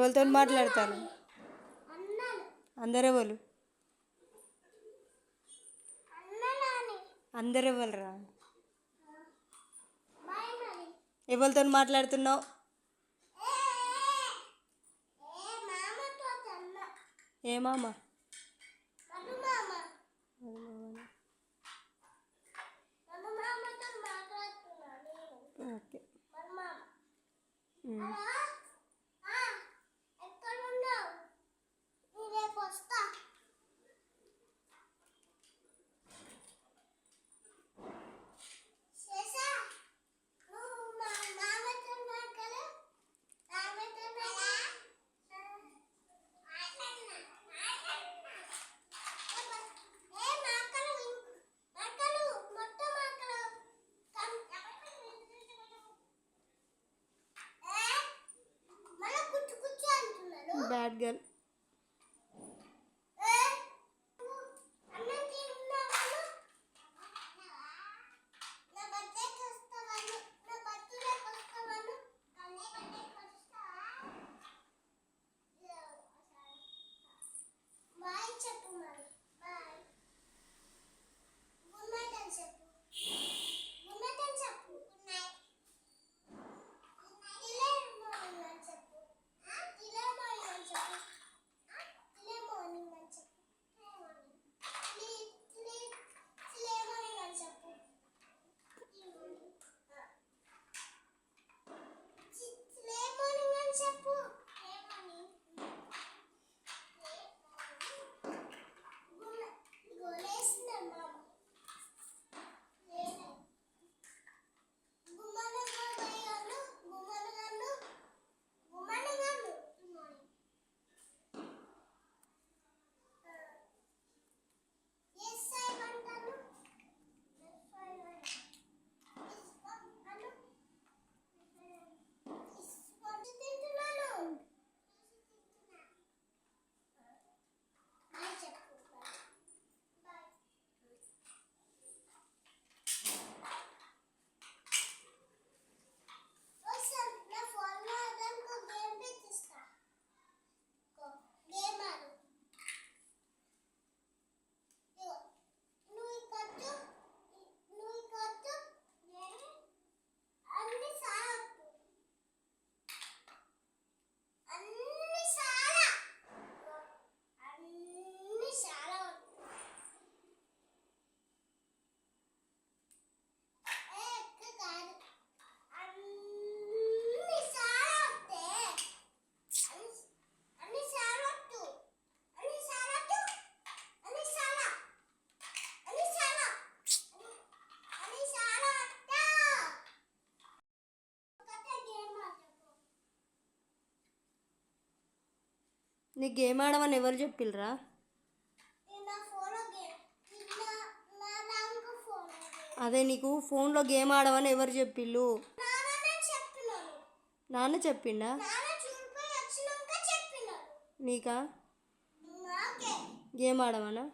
ఎవరితో మాట్లాడతాను అందరెవరు అందరెవరురా ఎవరితో మాట్లాడుతున్నావు? ఏ మామ? ఓకే. girl నీకు గేమ్ ఆడమని ఎవరు చెప్పిల్రా అదే నీకు ఫోన్లో గేమ్ ఆడమని ఎవరు చెప్పిల్లు? నాన్న చెప్పిండా? నీకా? గేమ్ ఆడమనా